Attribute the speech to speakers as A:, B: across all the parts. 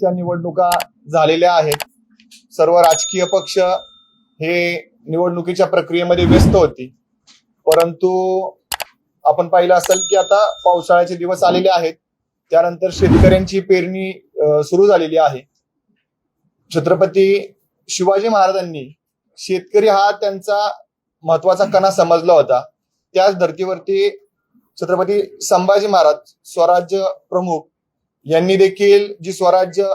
A: च्या निवडणुका झालेल्या आहेत. सर्व राजकीय पक्ष हे निवडणुकीच्या प्रक्रियेमध्ये व्यस्त होती. परंतु आपण पाहिलं असेल की आता पावसाळ्याचे दिवस आलेले आहेत. त्यानंतर शेतकऱ्यांची पेरणी सुरू झालेली आहे. छत्रपती शिवाजी महाराजांनी शेतकरी हा त्यांचा महत्त्वाचा कणा समजला होता. त्याच धर्तीवरती छत्रपती संभाजी महाराज स्वराज्य प्रमुख यांनी देखील जी स्वराज्य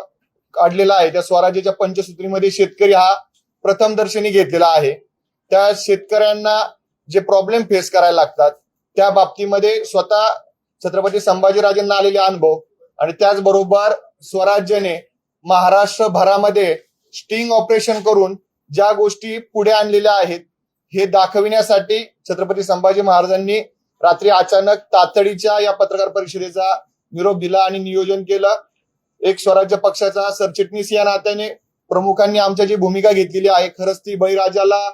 A: काढलेलं आहे त्या स्वराज्याच्या पंचसूत्रीमध्ये शेतकरी हा प्रथम दर्शनी घेतलेला आहे. त्या शेतकऱ्यांना जे प्रॉब्लेम फेस करायला लागतात त्या बाबतीमध्ये स्वतः छत्रपती संभाजीराजेंना आलेले अनुभव आणि त्याचबरोबर स्वराज्याने महाराष्ट्रभरामध्ये स्टिंग ऑपरेशन करून ज्या गोष्टी पुढे आणलेल्या आहेत हे दाखविण्यासाठी छत्रपती संभाजी महाराजांनी रात्री अचानक तातडीच्या या पत्रकार परिषदेचा निरोप दिला आणि नियोजन केलं. एक स्वराज्य पक्षाचा सरचिटणीस या नात्याने प्रमुखांनी आमच्या जी भूमिका घेतलेली आहे खरंच ती बळीराजाला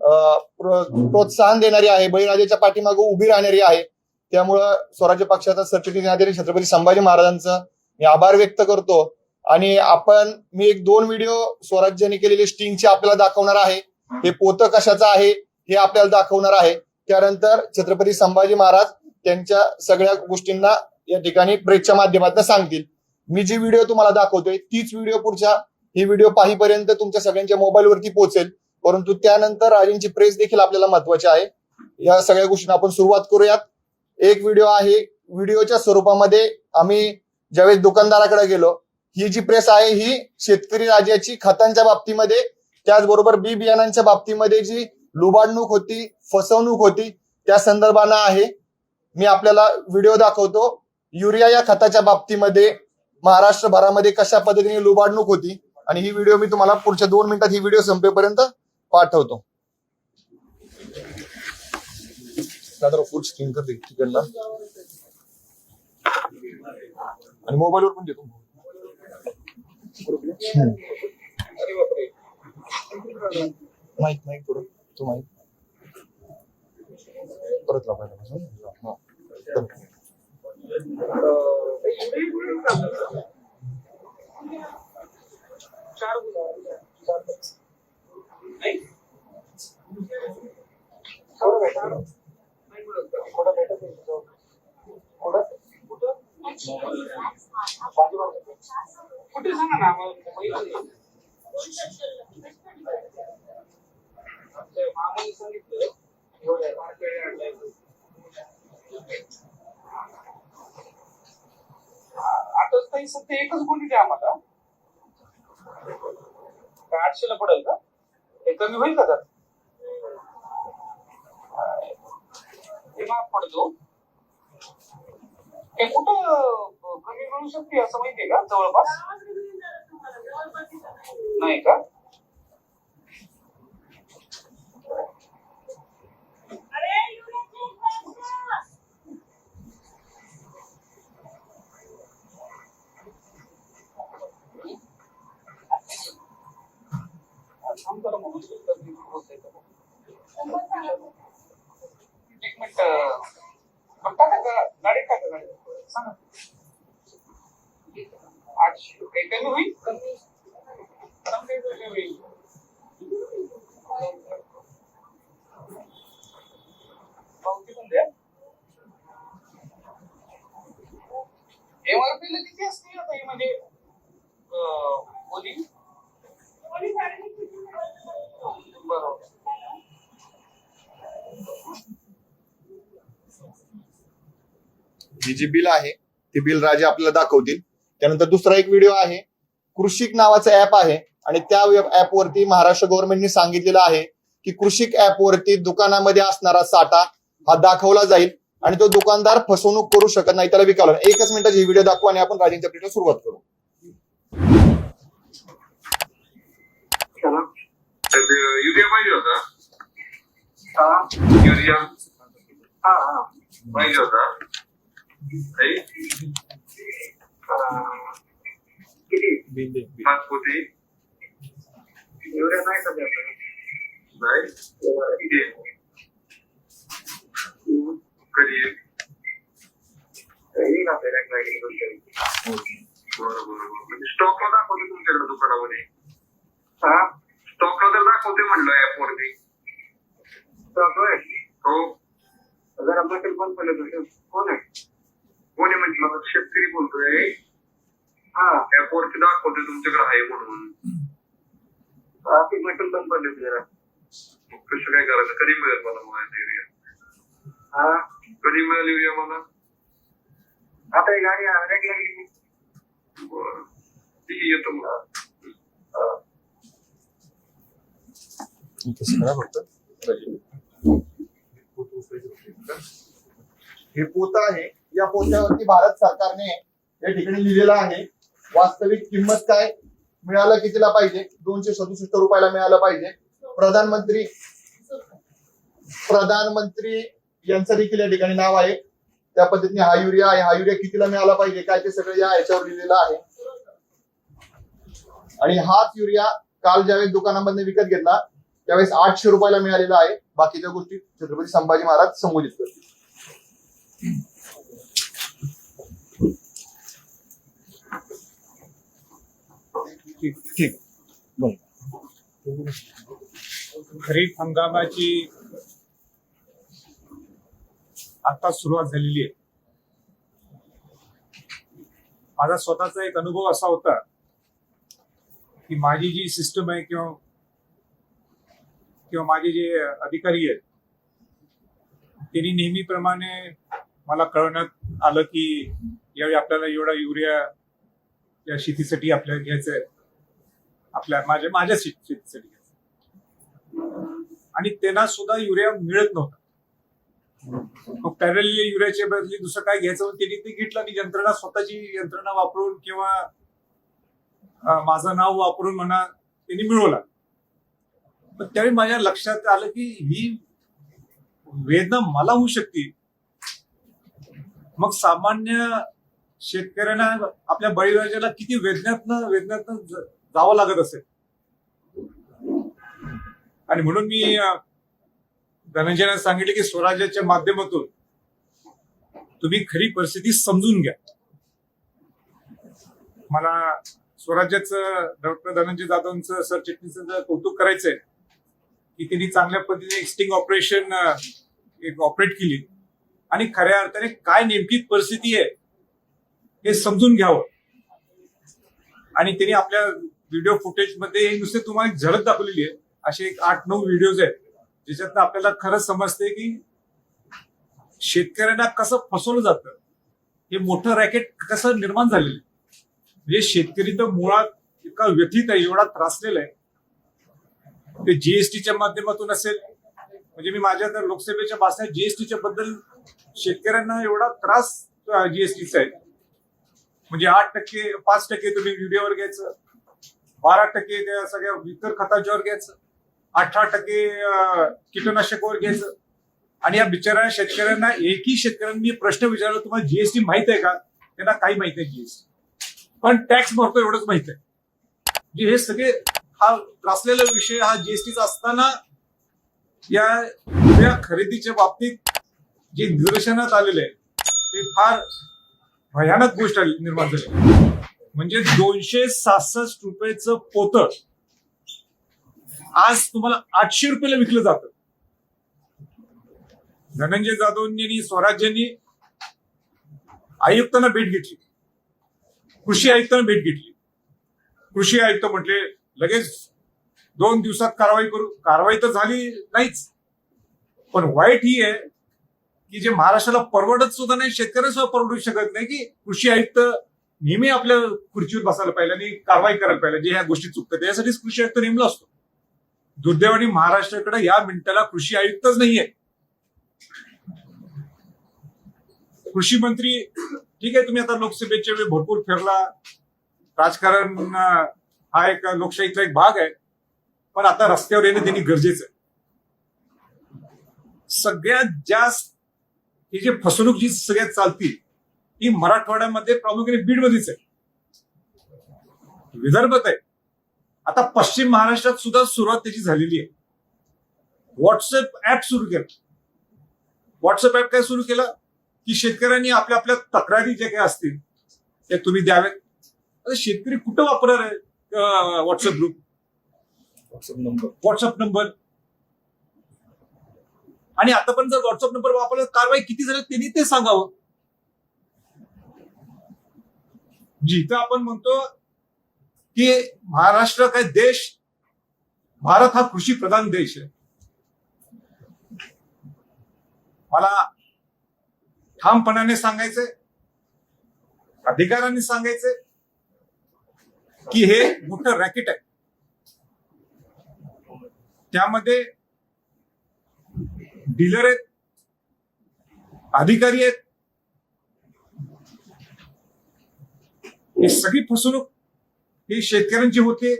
A: प्रोत्साहन देणारी आहे बळीराजाच्या पाठीमागे उभी राहणारी आहे. त्यामुळं स्वराज्य पक्षाचा सरचिटणीस नात्याने छत्रपती संभाजी महाराजांचा मी आभार व्यक्त करतो. आणि आपण मी एक दोन व्हिडिओ स्वराज्याने केलेले स्टिंगचे आपल्याला दाखवणार आहे. हे पोतं कशाचं आहे हे आपल्याला दाखवणार आहे. त्यानंतर छत्रपती संभाजी महाराज त्यांच्या सगळ्या गोष्टींना या ठिकाणी प्रेसच्या माध्यमातून सांगतील. मी जी व्हिडिओ तुम्हाला दाखवतोय तीच व्हिडिओ पुढच्या ही व्हिडिओ पाहीपर्यंत तुमच्या सगळ्यांच्या मोबाईलवरती पोहोचेल. परंतु त्यानंतर राजेंची प्रेस देखील आपल्याला महत्वाची आहे. या सगळ्या गोष्टींना आपण सुरुवात करूयात. एक व्हिडिओ आहे व्हिडिओच्या स्वरूपामध्ये आम्ही ज्यावेळेस दुकानदाराकडे गेलो ही जी प्रेस आहे ही शेतकरी राजाची खतांच्या बाबतीमध्ये त्याचबरोबर बी बियाणांच्या बाबतीमध्ये जी लुबाडणूक होती फसवणूक होती त्या संदर्भानं आहे. मी आपल्याला व्हिडिओ दाखवतो. युरिया या खताच्या बाबतीमध्ये महाराष्ट्रभरामध्ये कशा पद्धतीने लुबाडणूक होती? आणि ही व्हिडिओ मी तुम्हाला पुढच्या दोन मिनिटात ही व्हिडिओ संपेपर्यंत पाठवतो. फुल स्क्रीन कर तिकडला आणि मोबाईलवर पण देतो. माहीत माहीत करू तू माहीत परत लावायला हा. चल.
B: कुठे सांगा ना आम्हाला माहिती नाही. आमच्या मामाने सांगितलं एवढ्या मार्केट यार्डला. सध्या एकच गोळी द्या आम्हाला. काय आठशेला पडेल का? हे कमी होईल का त्यात? ते माफ पडतो. हे कुठं कमी मिळू शकते असं माहितीये का? जवळपास? नाही का? थांब जरा म्हणून कमी होतंय का बघू. एक मिनिट अं, पण टाका का गाडीत टाका गाडीत सांगा आठशे काही कमी होईल कमी कमी कमी होईल पावती पण द्या एमआरपी ला किती असते आता हे म्हणजे अं, ओली बरोबर
A: ही जी बिल आहे ती बिल राजे आपल्याला दाखवतील. त्यानंतर दुसरा एक व्हिडिओ आहे कृषिक नावाचं ऍप आहे आणि त्या ऍप वरती महाराष्ट्र गव्हर्नमेंटने सांगितलेलं आहे की कृषिक ऍप वरती दुकानामध्ये असणारा साठा हा दाखवला जाईल आणि तो दुकानदार फसवणूक करू शकत नाही. त्याला विकावला एकच मिनिटाची ही व्हिडिओ दाखवू आणि आपण राजेंच्या प्लेटला सुरुवात करू.
C: युरिया पाहिजे होता. युरिया. पाहिजे होता. काही?
B: किती
C: पाच पोती
B: एवढ्या नाही सध्या
C: नाही किती आहे? कधी आहे?
B: येईल आपल्याला गाडी
C: बरं बरं बरं म्हणजे स्टॉकला दाखवते तुमच्याकडे दुकानामध्ये
B: हा
C: स्टॉकला तर दाखवते म्हणलं ऍप वरती
B: स्टॉक होय
C: हो
B: जरा मटेरियल बंद पडलं तुझं कोण आहे
C: कोणी म्हणजे म्हटलं शेतकरी बोलतोय
B: हा
C: ऍप वरती दाखवते तुमच्याकडे आहे म्हणून.
B: म्हटलं ते बंद पडले जरा.
C: मग कसं काय करायचं? कधी मिळेल मला मग युरिया
B: हा?
C: कधी मिळेल युरिया मला?
B: आता ही गाडी रेग लागली.
C: बरं. ठीक आहे येतो मग.
A: हे पोत आहे. या पोत्यावरती भारत सरकारने या ठिकाणी लिहिलेलं आहे वास्तविक किंमत काय? मिळालं कितीला पाहिजे? दोनशे सदुसष्ट रुपयाला मिळालं पाहिजे. प्रधानमंत्री प्रधानमंत्री यांचं देखील या ठिकाणी नाव आहे. त्या पद्धतीने हा युरिया आहे. हा युरिया कितीला मिळाला पाहिजे? काय ते सगळं या याच्यावर लिहिलेलं आहे. आणि हाच युरिया काल ज्यावेळेस दुकानामधून विकत घेतला त्यावेळेस आठशे रुपयाला मिळालेला आहे. बाकीच्या गोष्टी छत्रपती संभाजी महाराज संबोधित करतील.
D: ठीक खरीप हंगामाची आता सुरुवात झालेली आहे. माझा स्वतःचा एक अनुभव असा होता की माझी जी सिस्टम आहे किंवा किंवा माझे जे अधिकारी आहेत त्यांनी नेहमीप्रमाणे मला कळवण्यात आलं की यावेळी आपल्याला एवढा युरिया या शेतीसाठी आपल्याला घ्यायचं आहे. आपल्या माझ्या माझ्या शेतीसाठी. आणि त्यांना सुद्धा युरिया मिळत नव्हता. मग पॅरल युरियाच्या बदली दुसरं काय घ्यायचं त्यांनी ते घेतलं आणि यंत्रणा स्वतःची यंत्रणा वापरून किंवा माझं नाव वापरून म्हणा त्यांनी मिळवला. पण त्यावेळी माझ्या लक्षात आलं की ही वेदना मला होऊ शकते. मग सामान्य शेतकऱ्यांना आपल्या बळीराजाला किती वेदनातनं वेदनातनं जावं लागत असेल. आणि म्हणून मी धनंजयनं सांगितले की स्वराज्याच्या माध्यमातून तुम्ही खरी परिस्थिती समजून घ्या. मला स्वराज्याचं डॉक्टर धनंजय जाधवचं सरचिटणीचं कौतुक करायचंय की त्यांनी चांगल्या पद्धतीने एक्स्टिंग ऑपरेशन एक ऑपरेट केली आणि खऱ्या अर्थाने काय नेमकी परिस्थिती आहे हे समजून घ्यावं. आणि त्यांनी आपल्या व्हिडिओ फुटेजमध्ये नुसते तुम्हाला एक झलक दाखवलेली आहे. असे एक आठ नऊ व्हिडिओज आहेत. ज्याच्यातनं आपल्याला खरंच समजते की शेतकऱ्यांना कसं फसवलं जातं हे मोठं रॅकेट कसं निर्माण झालेलं आहे. म्हणजे शेतकरी तर मुळात इतका व्यथित आहे एवढा त्रासलेला आहे. ते जीएसटीच्या माध्यमातून असेल म्हणजे मी माझ्या तर लोकसभेच्या भाषणात जीएसटीच्या बद्दल शेतकऱ्यांना एवढा त्रास जीएसटीचा आहे. म्हणजे आठ टक्के पाच टक्के तुम्ही व्हिडिओवर घ्यायचं. बारा टक्के त्या सगळ्या इतर खताच्यावर घ्यायचं. अठरा टक्के कीटकनाशकावर घ्यायचं. आणि या बिचाऱ्या शेतकऱ्यांना एकही शेतकऱ्यांनी मी प्रश्न विचारला तुम्हाला जीएसटी माहीत आहे का? त्यांना काही माहीत नाही जीएसटी पण टॅक्स भरतो एवढंच माहीत आहे. म्हणजे हे सगळे हा त्रासलेला विषय हा जीएसटीचा असताना या खरेदीच्या बाबतीत जे निदर्शनात आलेलं आहे ते फार भयानक गोष्ट आली- निर्माण झाली. म्हणजे दोनशे सहासष्ट रुपयाचं पोतळ. आज तुम्हाला आठशे रुपयाला विकलं जात. धनंजय जाधवांनी स्वराज्यांनी आयुक्तांना भेट घेतली. कृषी आयुक्तांना भेट घेतली. कृषी आयुक्त म्हटले लगेच दोन दिवसात कारवाई करू. कारवाई तर झाली नाहीच. पण वाईट ही आहे की जे महाराष्ट्राला परवडत सुद्धा नाही शेतकऱ्याला सुद्धा परवडू शकत नाही की कृषी आयुक्त नेहमी आपल्या खुर्चीवर बसायला पाहिजे आणि कारवाई करायला पाहिजे जे ह्या गोष्टी चुकतात त्यासाठीच कृषी आयुक्त नेमला असतो. दुर्दैवाने महाराष्ट्राकडे या मिनिटाला कृषी आयुक्तच नाहीये. कृषी मंत्री ठीक आहे तुम्ही आता लोकसभेच्या वेळी भरपूर फिरला. राजकारण हा एक लोकशाहीचा एक भाग आहे पण आता रस्त्यावर येणं त्यांनी गरजेचं आहे. सगळ्यात जास्त ही जी फसवणूक जी सगळ्यात चालती ही मराठवाड्यामध्ये प्रामुख्याने बीडमध्येच आहे. विदर्भात आहे. आता पश्चिम महाराष्ट्रात सुद्धा सुरुवात त्याची झालेली आहे. व्हॉट्सअप ऍप सुरू केलं. व्हॉट्सअप ऍप काय सुरू केलं? की शेतकऱ्यांनी आपल्या आपल्या तक्रारी जे काही असतील ते तुम्ही द्यावेत आता शेतकरी कुठं वापरणार आहे WhatsApp group
A: WhatsApp number
D: WhatsApp number आणि आतापर्यंत जर व्हॉट्सअप नंबर वापरला कारवाई किती झाली त्यांनी ते सांगावं. जिथं आपण म्हणतो की महाराष्ट्र काय देश भारत हा कृषी प्रधान देश आहे. मला ठामपणाने सांगायचंय अधिकाऱ्यांनी सांगायचंय की हे मोठं रॅकेट आहे. त्यामध्ये डीलर आहेत अधिकारी आहेत ही सगळी फसवणूक ही शेतकऱ्यांची होते.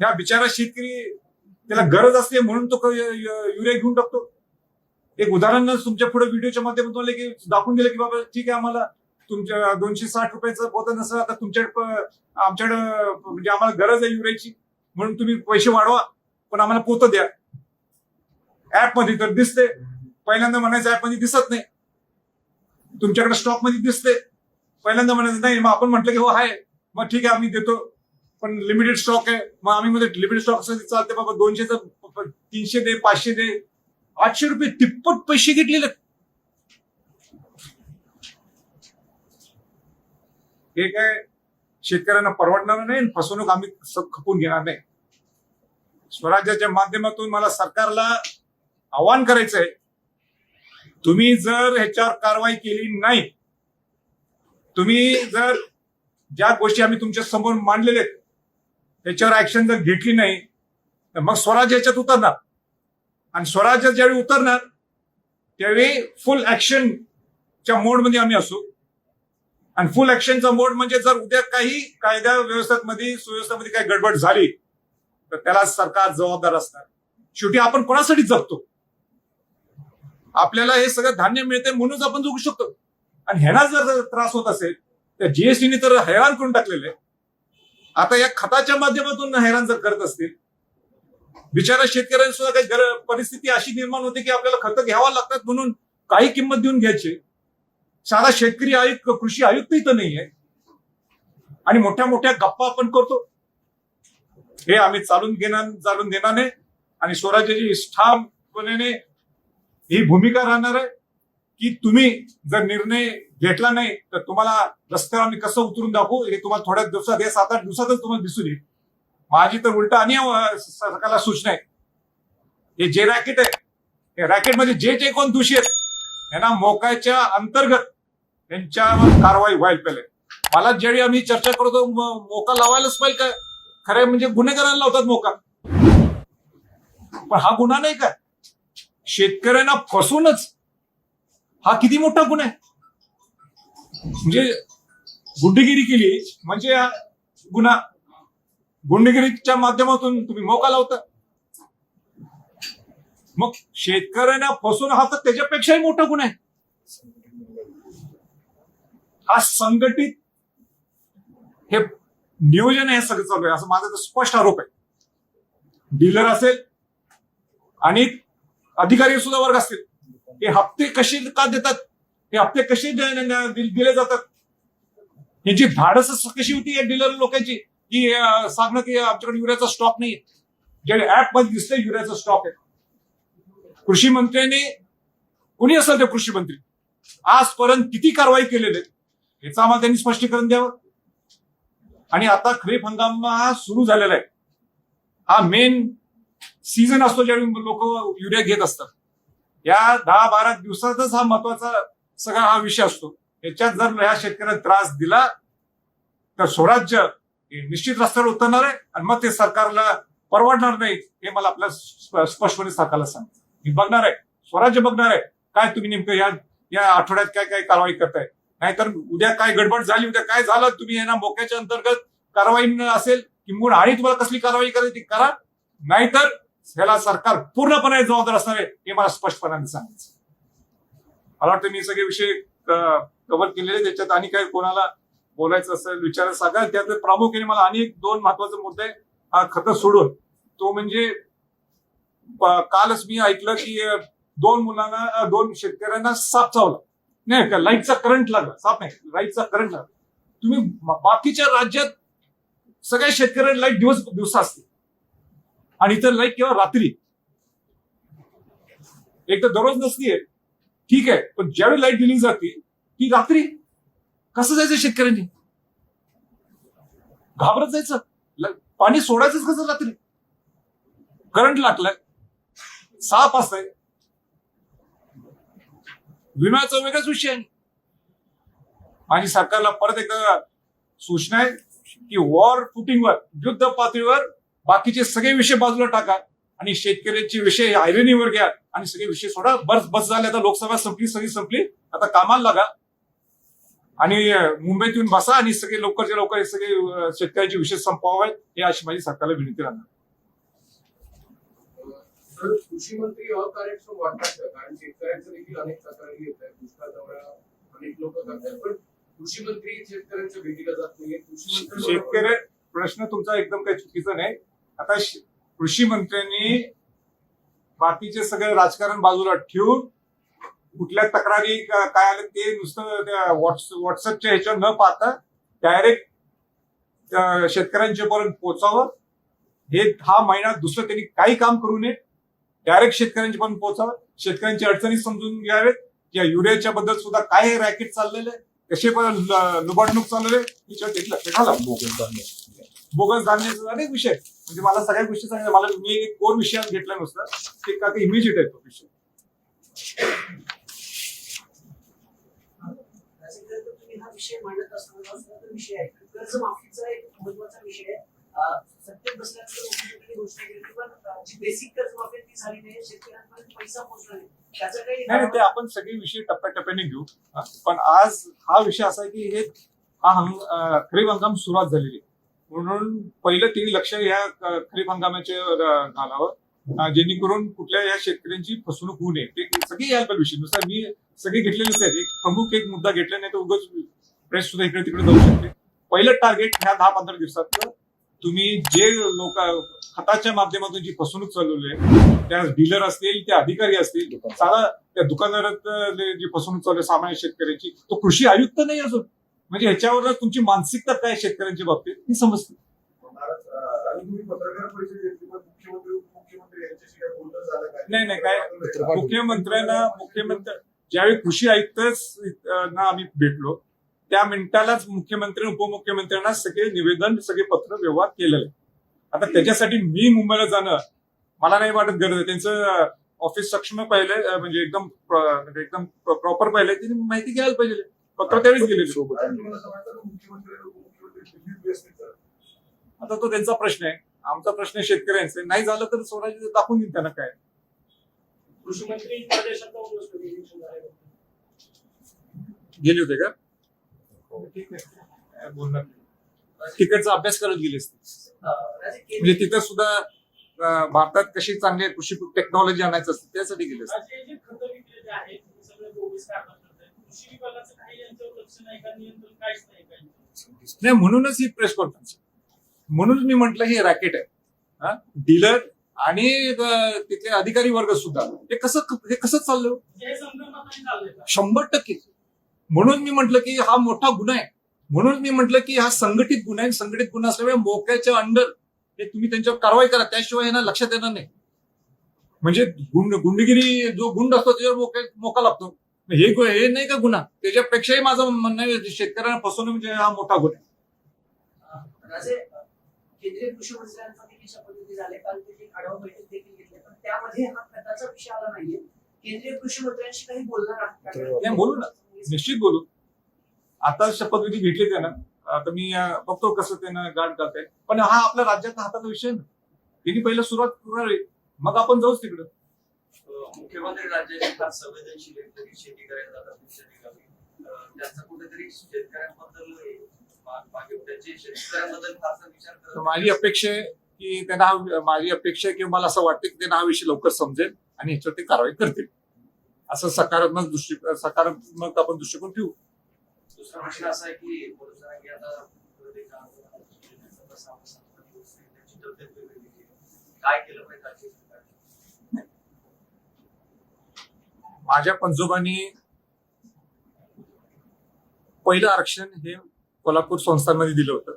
D: या बिचारा शेतकरी त्याला गरज असते म्हणून तो युरिया घेऊन टाकतो. एक उदाहरण तुमच्यापुढे व्हिडिओच्या माध्यमातून की दाखवून दिलं की बाबा ठीक आहे आम्हाला तुमच्या दोनशे साठ रुपयाचं पोतं नसं आता तुमच्याकडे आमच्याकडे म्हणजे आम्हाला गरज आहे युरियाची म्हणून तुम्ही पैसे वाढवा पण आम्हाला पोतं द्या. ऍपमध्ये तर दिसते पहिल्यांदा म्हणायचं ऍपमध्ये दिसत नाही. तुमच्याकडे स्टॉकमध्ये दिसते पहिल्यांदा म्हणायचं नाही मग आपण म्हटलं की हो आहे. मग ठीक आहे आम्ही देतो. पण लिमिटेड स्टॉक आहे. मग आम्ही मध्ये लिमिटेड स्टॉक चालते बाबा दोनशेचं तीनशे दे पाचशे दे. आठशे रुपये तिप्पट पैसे घेतलेले. हे काय? शेतकऱ्यांना परवडणार नाही फसवणूक आम्ही खपून घेणार नाही. स्वराज्याच्या माध्यमातून मला सरकारला आवाहन करायचंय तुम्ही जर ह्याच्यावर कारवाई केली नाही तुम्ही जर ज्या गोष्टी आम्ही तुमच्यासमोर मांडलेल्या आहेत त्याच्यावर ऍक्शन जर घेतली नाही तर मग स्वराज्य याच्यात उतरणार. आणि स्वराज्यात ज्यावेळी उतरणार त्यावेळी फुल ऍक्शनच्या मोडमध्ये आम्ही असू. आणि फुल ऍक्शनचा मोड म्हणजे जर उद्या काही कायदा व्यवस्थेमध्ये सुव्यवस्थेमध्ये काही गडबड झाली तर त्याला सरकार जबाबदार असणार. शेवटी आपण कोणासाठी जगतो? आपल्याला हे सगळं धान्य मिळते म्हणूनच आपण जगू शकतो. आणि ह्याला जर त्रास होत असेल तर जीएसटीने तर हैराण करून टाकलेले. आता या खताच्या माध्यमातून हैराण जर करत असतील बिचारा शेतकऱ्यांनी सुद्धा काही परिस्थिती अशी निर्माण होते की आपल्याला खतं घ्यावा लागतात म्हणून काही किंमत देऊन घ्यायचे. साधा शेतकरी आयुक्त कृषी आयुक्त इथं नाहीये. आणि मोठ्या मोठ्या गप्पा आपण करतो. हे आम्ही चालून घेणार चालून देणार नाही. आणि स्वराज्याची ठामपणे ही भूमिका राहणार आहे. की तुम्ही जर निर्णय घेतला नाही तर तुम्हाला रस्त्यावर आम्ही कसं उतरून दाखवू? हे तुम्हाला थोड्या दिवसात हे सात आठ दिवसातच तुम्हाला दिसून येईल. माझी तर उलट आणि सरकारला सूचना आहे. हे जे रॅकेट आहे हे रॅकेटमध्ये जे जे कोण दोषी आहेत यांना मोकाच्या अंतर्गत त्यांच्यावर कारवाई व्हायला पाहिजे. मला ज्यावेळी आम्ही चर्चा करतो मोका लावायलाच पाहिजे काय? खरे म्हणजे गुन्हेगारांना लावतात मोका. पण हा गुन्हा नाही का? शेतकऱ्यांना फसूनच हा किती मोठा गुन्हा आहे? म्हणजे गुंडगिरी केली म्हणजे हा गुन्हा गुंडगिरीच्या माध्यमातून तुम्ही मोका लावता मग शेतकऱ्यांना फसून हा तर त्याच्यापेक्षाही मोठा गुन्हा आहे. हा संघटित हे नियोजन आहे सगळं चालू आहे असं माझा तर स्पष्ट आरोप आहे. डीलर असेल आणि अधिकारी सुद्धा वर्ग असतील. हे हप्ते कसे का देतात? हे हप्ते कसे दिले जातात? यांची धाडस कशी होती या डीलर लोकांची की सांगणं की आमच्याकडे युरियाचा स्टॉक नाही जे ऍपमध्ये दिसतंय युरियाचा स्टॉक आहे. कृषी मंत्र्यांनी कोणी असेल ते कृषी मंत्री? आजपर्यंत किती कारवाई केलेली आहे याचं आम्हाला त्यांनी स्पष्टीकरण द्यावं. आणि आता खरीप हंगाम हा सुरू झालेला आहे. हा मेन सीझन असतो ज्यावेळी लोक युरिया घेत असतात. या दहा बारा दिवसातच हा महत्त्वाचा सगळा हा विषय असतो. याच्यात जर ह्या शेतकऱ्याला त्रास दिला तर स्वराज्य निश्चित रस्त्यावर उतरणार आहे आणि मग ते सरकारला परवडणार नाही हे मला आपल्या स्पष्टपणे सरकारला सांग मी बघणार आहे. स्वराज्य बघणार आहे. काय तुम्ही नेमकं या या आठवड्यात काय काय कारवाई करताय? नाहीतर उद्या काय गडबड झाली उद्या काय झालं तुम्ही यांना मोक्याच्या अंतर्गत कारवाई असेल किंवा आणि तुम्हाला कसली कारवाई करायची ती करा. नाहीतर ह्याला सरकार पूर्णपणे जबाबदार असणार आहे हे मला स्पष्टपणाने सांगायचं मला वाटतं मी सगळे विषय कव्हर केलेले त्याच्यात आणि काय कोणाला बोलायचं असेल विचारायचं सांगा त्यातले प्रामुख्याने मला आणि एक दोन महत्त्वाचे मुद्दे हा खतं सोडून. तो म्हणजे कालच मी ऐकलं की दोन मुलांना दोन शेतकऱ्यांना साप चावला. नाही का लाईटचा करंट लागला. साप नाही लाईटचा करंट लागला. तुम्ही बाकीच्या राज्यात सगळ्या शेतकऱ्यांना लाइट दिवस दिवसा असते. आणि इतर लाइट केव्हा रात्री. एक तर दररोज नसतीये. ठीक आहे पण ज्यावेळी लाइट दिली जाते ती रात्री कसं जायचं शेतकऱ्यांनी? घाबरत जायचं. पाणी सोडायचंच कसं रात्री? करंट लागलाय. साप असतंय. विम्याचा वेगळाच विषय आहे. माझी सरकारला परत एकदा सूचना आहे की वॉर फुटिंगवर युद्ध पातळीवर बाकीचे सगळे विषय बाजूला टाका आणि शेतकऱ्यांचे विषय आयरनीवर घ्या आणि सगळे विषय सोडा. बस बस झाले आता लोकसभा संपली सगळी संपली. आता कामाला लागा. आणि मुंबईत येऊन बसा आणि सगळे लवकरच्या लवकर हे सगळे शेतकऱ्यांचे विषय संपवावे. हे अशी माझी सरकारला विनंती राहणार.
B: कृषी मंत्री अकार्यक्षम वाटतात का? कारण शेतकऱ्यांचं देखील अनेक तक्रारी येत आहेत. दुष्काळामुळे अनेक लोक करतात पण कृषी मंत्री शेतकऱ्यांच्या भेटीला जात नाहीये. कृषी मंत्री
D: शेतकरी प्रश्न तुमचा एकदम काही चुकीचा नाही. आता कृषी मंत्र्यांनी बाकीचे सगळे राजकारण बाजूला ठेवून कुठल्या तक्रारी काय आलं ते नुसतं त्या व्हॉट्सअपच्या ह्याच्यावर न पाहता डायरेक्ट शेतकऱ्यांच्या पर्यंत पोहोचावं. हे हा महिना दुसरं त्यांनी काही काम करू नये. डायरेक्ट शेतकऱ्यांच्या पर्यंत पोहोचावं. शेतकऱ्यांची अडचणी समजून घ्यावेत. या युरियाच्या बद्दल सुद्धा काय रॅकेट चाललेलं आहे. कसे पण लुबाडणूक चाललेले याच्यावर एक लक्ष घाला. बोगस धान्याचा अनेक विषय म्हणजे मला सगळ्या गोष्टी सांगितल्या मला मी एक कोर विषयात घेतला नुसता ते का इमिजिएट आहे तो विषय.
E: हा विषय विषय कर्जमाफीचा एक महत्त्वाचा विषय आहे. सत्तेत बसल्यानंतर केली? पण जी बेसिक कर्जमाफी ती झाली नाही. शेतकऱ्यांपर्यंत पैसा पोहोचला नाही. त्याचा काही
D: नाही नाही, ते आपण सगळे विषय टप्प्याटप्प्याने घेऊ. पण आज हा विषय असा आहे की हे हा हंग खरीप हंगाम सुरुवात झालेली आहे. म्हणून पहिलं तीन लक्ष या अं, खरीप हंगामाचे घालावं जेणेकरून कुठल्या या शेतकऱ्यांची फसवणूक होऊ नये. ते सगळे यायला पाहिजे विषय. नुसतं मी सगळे घेतलेलेच आहेत एक प्रमुख एक मुद्दा घेतला नाही तर उगाच प्रेस सुद्धा इकडे तिकडे जाऊ शकते. पहिलं टार्गेट ह्या दहा पंधरा दिवसात तुम्ही जे लोक खताच्या माध्यमातून जी फसवणूक चालवली आहे त्या डीलर असतील त्या अधिकारी असतील साधा त्या दुकानदारात जी फसवणूक चालू आहे सामान्य शेतकऱ्याची तो कृषी आयुक्त नाही अजून. म्हणजे ह्याच्यावर तुमची मानसिकता काय शेतकऱ्यांच्या बाबतीत? ही समजते.
A: आणि तुम्ही पत्रकार परिषद घेतली पण मुख्यमंत्री उपमुख्यमंत्री यांच्याशी काय बोलणं झालं काय?
D: नाही नाही काय? मुख्यमंत्र्यांना मुख्यमंत्री ज्यावेळी कृषी आयुक्त ना आम्ही भेटलो त्या मिनिटालाच मुख्यमंत्री उपमुख्यमंत्र्यांना सगळे निवेदन सगळे पत्र व्यवहार केलेले. आहे. आता त्याच्यासाठी मी मुंबईला जाणं मला नाही वाटत गरज आहे. त्यांचं ऑफिस सक्षम पाहिलं अं, म्हणजे एकदम म्हणजे एकदम प्रॉपर पाहिलंय त्यांनी माहिती घ्यायला पाहिजे. फक्त त्यावेळीच गेलेले
A: सोबत.
D: आता तो त्यांचा प्रश्न आहे. आमचा प्रश्न शेतकऱ्यांचा. नाही झालं तर स्वराज्य दाखवून देईन त्यांना काय.
E: कृषी मंत्री
D: गेले होते का? ठीक आहे बोलणार तिकडचा अभ्यास करत गेले असते. म्हणजे तिथं सुद्धा भारतात कशी चांगली कृषी टेक्नॉलॉजी आणायचं असते त्यासाठी गेले असते.
F: नाही
D: म्हणूनच ही प्रेस कॉन्फरन्स म्हणूनच मी म्हंटल हे रॅकेट आहे. डीलर आणि तिथले अधिकारी वर्ग सुद्धा. हे कसं हे कसं चाललं? शंभर टक्के. म्हणून मी म्हंटल की हा मोठा गुन्हा आहे. म्हणून मी म्हंटल की हा संघटित गुन्हा आहे. संघटित गुन्हा असल्यामुळे मोक्याच्या अंडर हे तुम्ही त्यांच्यावर कारवाई करा. त्याशिवाय यांना लक्षात येणार नाही. म्हणजे गुंड गुंडगिरी जो गुंड असतो त्याच्यावर मोका मोका लागतो. हे हे नाही का गुन्हा? त्याच्यापेक्षाही माझं म्हणणं आहे शेतकऱ्यांना फसवणं म्हणजे हा मोठा गुन्हा
E: केंद्रीय कृषी मंत्र्यांचा देखील शपथविधी झाले काल ते एक आढावा बैठक देखील घेतली. पण त्यामध्ये हा खताचा विषय आला नाहीये. केंद्रीय कृषी मंत्र्यांशी काही बोलणार आहात
D: बोलू ना. निश्चित बोलू. आता शपथविधी घेतली त्यानं. आता मी बघतो कसं त्यानं गाठ घालत पण हा आपल्या राज्याचा हाताचा विषय ना. त्यांनी पहिला सुरुवात करावी मग आपण जाऊच तिकडं.
G: मुख्यमंत्री राज्याची फार संवेदनशील आहेत शेती करायला जातात अं, त्यांचा कुठेतरी शेतकऱ्यांबद्दल
D: माझी अपेक्षा आहे की त्यांना माझी अपेक्षा आहे की मला असं वाटतं की त्यांना हा विषय लवकर समजेल आणि ह्याच्यावर ते कारवाई करतील. असं सकारात्मक दृष्टी सकारात्मक आपण दृष्टिकोन ठेवू.
G: दुसरा प्रश्न असा आहे की बोलत की आता प्रत्येक आंदोलनात त्यांचा कसा अवसान झाली होती, त्यांची तब्येत वेगळी आहे. काय केलं पाहिजे राज्य सरकारने?
D: माझ्या पंजोबांनी पहिलं आरक्षण हे कोल्हापूर संस्थांमध्ये दिलं होतं.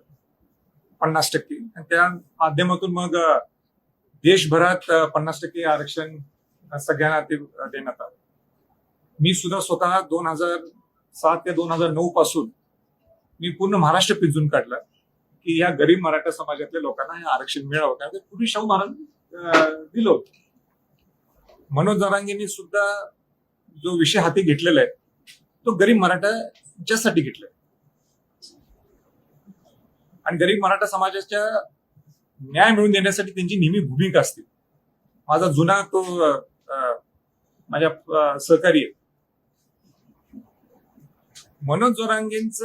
D: पन्नास टक्के. त्या माध्यमातून मग देशभरात पन्नास टक्के आरक्षण सगळ्यांना ते देण्यात आलं. मी सुद्धा स्वतः दोन हजार सात ते दोन हजार नऊ पासून मी पूर्ण महाराष्ट्र पिंजून काढला की या गरीब मराठा समाजातल्या लोकांना हे आरक्षण मिळावं. कारण ते पूर्वी शाहू महाराज दिलं होतं. मनोज जरांगेंनी सुद्धा जो विषय हाती घेतलेला आहे तो गरीब मराठाच्यासाठी घेतलाय आणि गरीब मराठा समाजाच्या न्याय मिळवून देण्यासाठी त्यांची नेहमी भूमिका असते. माझा जुना तो माझ्या सहकारी मनोज जोरांगेंच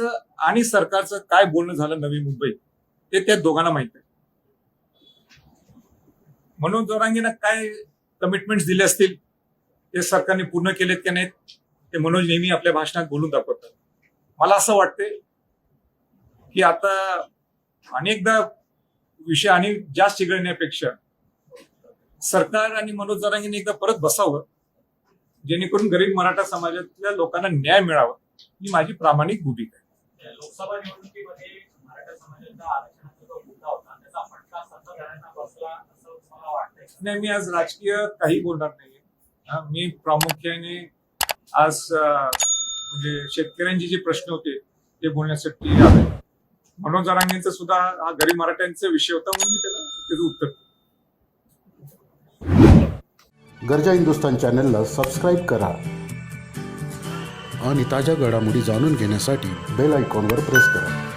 D: आणि सरकारचं काय बोलणं झालं नवी मुंबई ते त्या दोघांना माहीत आहे. मनोज जोरांगेंना काय कमिटमेंट दिले असतील? ते सरकारने पूर्ण केलेत की नाहीत ते मनोज नेहमी आपल्या भाषणात बोलून दाखवतात. मला असं वाटते की आता अनेकदा विषय आणि जास्त चिघळण्यापेक्षा सरकार आणि मनोज जरांगीने एकदा परत बसावं जेणेकरून गरीब मराठा समाजातल्या लोकांना न्याय मिळावा ही माझी प्रामाणिक भूमिका आहे.
F: लोकसभा निवडणुकीमध्ये मराठा समाजाच्या आरक्षणाचा जो मुद्दा होता त्याचा फटका सत्ताधाऱ्यांना बसला असं मला वाटतंय.
D: नाही मी आज राजकीय काही बोलणार नाही. मी प्रामुख्याने आज म्हणजे शेतकऱ्यांचे जे प्रश्न होते ते बोलण्यासाठी आलोय. मनोज जरांगेंचा सुद्धा हा गरीब मराठ्यांचा विषय होता म्हणून मी त्याला त्याचं उत्तर.
H: गरजा हिंदुस्तान चॅनलला सबस्क्राईब करा.
I: आणि ताज्या घडामोडी जाणून घेण्यासाठी
H: बेल आयकॉनवर प्रेस करा.